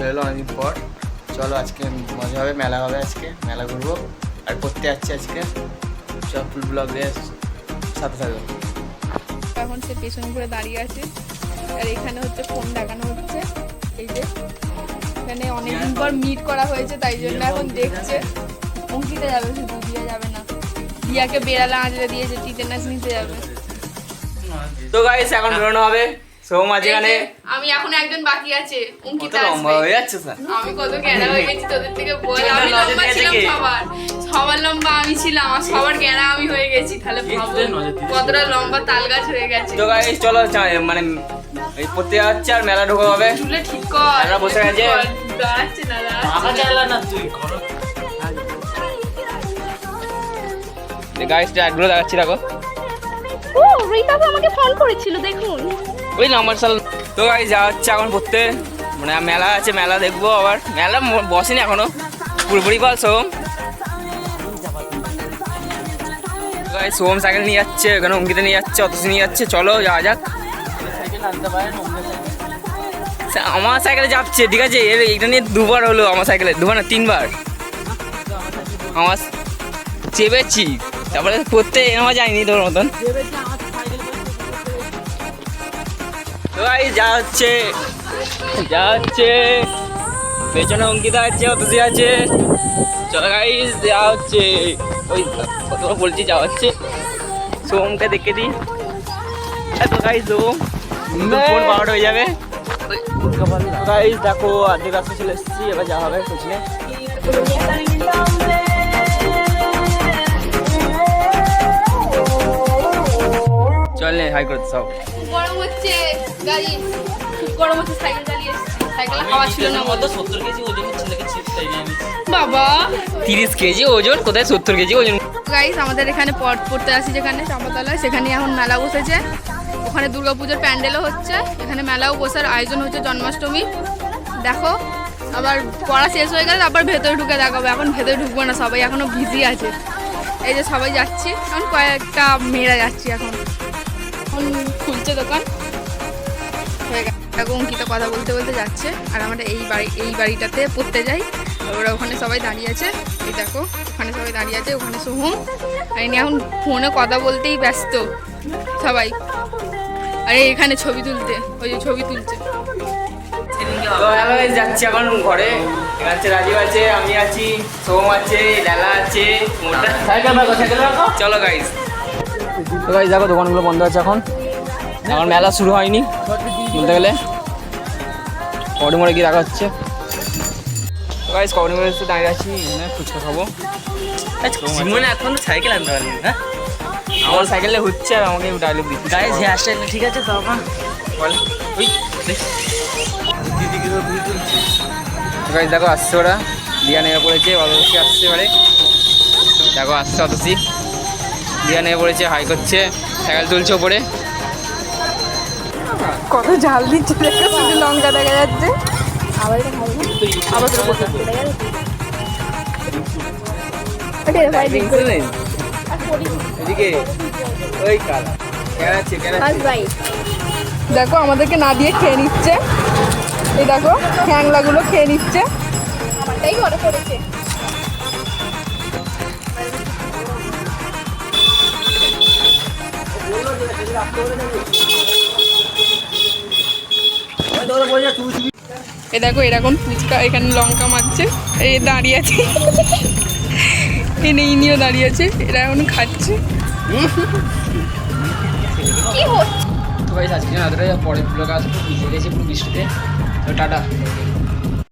খুলে এলো অনেকদিন পর। চলো আজকে মজা হবে মেলা হবে আজকে মেলা ঘুরবো। আর করতে যাচ্ছি আজকে সব ফুল ব্লগে সাথে থাকবে। এখন সে পেছন ঘুরে দাঁড়িয়ে আছে। আর এখানে হচ্ছে ফোন দেখানো হচ্ছে। এই যে এখানে অনেকদিন পর মিট করা হয়েছে তাই জন্য এখন দেখছে। অঙ্কিতা যাবে শুধু দিয়ে যাবে না। দিয়াকে বেড়ালা আঁচড়ে দিয়েছে টিটেনাস নিতে যাবে। তো গাইস এখন বেরোনো হবে। সোম আমি এখন একজন বাকি আছে অঙ্কিতা লম্বা হয়ে যাচ্ছে স্যার। আমি কত হয়ে গেছি তোদের থেকে বল ছেলেটা আমি লম্বা ছিলাম সবার। সবার লম্বা আমি ছিলাম আর সবার আমি হয়ে গেছি তাহলে ভাবো কতটা লম্বা তাল গাছ হয়ে গেছে। তো গাইস চলো মানে এই পড়তে যাচ্ছে আর মেলা ঢোকা হবে চুলে ঠিক কর বসে আছে। দাঁড়াচ্ছে না দাঁড়াচ্ছে গাইস দেখাচ্ছি দেখো। ও রীতা আমাকে ফোন করেছিল দেখুন। ওই নাম্বার সাল তো গাইস যা হচ্ছে এখন পড়তে মানে মেলা আছে, মেলা দেখব আবার। মেলা বসেনি এখনও। পুরোপুরি বল, সোম। সোম সাইকেল নিয়ে যাচ্ছে ওখানে অঙ্কিতা নিয়ে যাচ্ছে, অতসি নিয়ে যাচ্ছে। চলো, যাওয়া যাক। আমার সাইকেলে যাচ্ছে, ঠিক আছে? এর এটা নিয়ে দুবার হলো আমার সাইকেলে দুবার না, তিনবার। আমার চেপেছি। তারপরে করতে আমার যায়নি তোর মতন। ভাই যা হচ্ছে যা হচ্ছে পেছনে অঙ্কিতা আছে অতসি আছে। চলো গাইস যা হচ্ছে ওই কত বলছি যা হচ্ছে সোমকে দেখে দিই। এত গাইস সোম ফোন হয়ে যাবে। গাইস দেখো অর্ধেক রাস্তা চলে এসেছি এবার যা হবে কোচিংয়ে চল নে হাই করতে সব গরম হচ্ছে গাড়ি খুব গরম হচ্ছে সাইকেল চালিয়ে এসেছি। সাইকেলে হাওয়া ছিল না। বলো বাবা। তিরিশ কেজি ওজন কোথায় সত্তর কেজি ওজন? গাইস আমাদের এখানে পট পড়তে আসি যেখানে চাম্পাতলায়। সেখানে এখন মেলা বসেছে। ওখানে দুর্গাপুজোর প্যান্ডেলও হচ্ছে। এখানে মেলাও বসার আয়োজন হচ্ছে জন্মাষ্টমী। দেখো আবার পড়া শেষ হয়ে গেলে তারপর ভেতরে ঢুকে দেখাবো। এখন ভেতরে ঢুকবো না সবাই এখনও বিজি আছে। এই যে সবাই যাচ্ছি। এখন কয়েকটা মেয়েরা যাচ্ছি এখন। এখন খুলছে দোকান। হয়ে অঙ্কিতা কথা বলতে বলতে যাচ্ছে। আর আমরা এই বাড়ি এই বাড়িটাতে পড়তে যাই। ওরা ওখানে সবাই দাঁড়িয়ে আছে। এই দেখো ওখানে সবাই দাঁড়িয়ে আছে ওখানে সোহম। আর ইনি এখন ফোনে কথা বলতেই ব্যস্ত সবাই। আরে এখানে ছবি তুলতে ওই যে ছবি তুলছে। যাচ্ছি এখন ঘরে। আছে রাজীব আছে আমি আছি সোম আছে লালা আছে চলো গাইস তো দেখো দোকানগুলো বন্ধ আছে এখন। এখন মেলা শুরু হয়নি বলতে গেলে। কড়ি মোড়ে গিয়ে রাখা হচ্ছে। তো মোড়ে দাঁড়িয়ে আছি ফুচকা খাব। জীবনে এখন সাইকেল আনতে না আমার সাইকেলে হচ্ছে আর আমাকে ডায়লগ দিচ্ছে। গাইজ হেয়ার স্টাইল ঠিক আছে তো আমার বল। ওই গাইস দেখো আসছে ওরা। দিয়া নেওয়া পড়েছে অতসি আসছে এবারে। দেখো আসছে অতসি দিয়া নেমে পড়েছে হাই করছে সাইকেল তুলছে ওপরে কত ঝাল দিচ্ছে দেখো শুধু লঙ্কা দেখা যাচ্ছে। আবার দেখো আমাদেরকে না দিয়ে খেয়ে নিচ্ছে। এই দেখো খ্যাংলাগুলো খেয়ে নিচ্ছে। তাই ঘরে করেছে এ দেখো এরকম ফুচকা, এখানে লঙ্কা মারছে এই দাঁড়িয়ে আছে। এনে ইনিও দাঁড়িয়ে আছে। এরা এখন খাচ্ছে। তো ভাই আজকে পরের ব্লগ আসব। ভিজে গেছে পুরো বৃষ্টিতে। তো টাটা।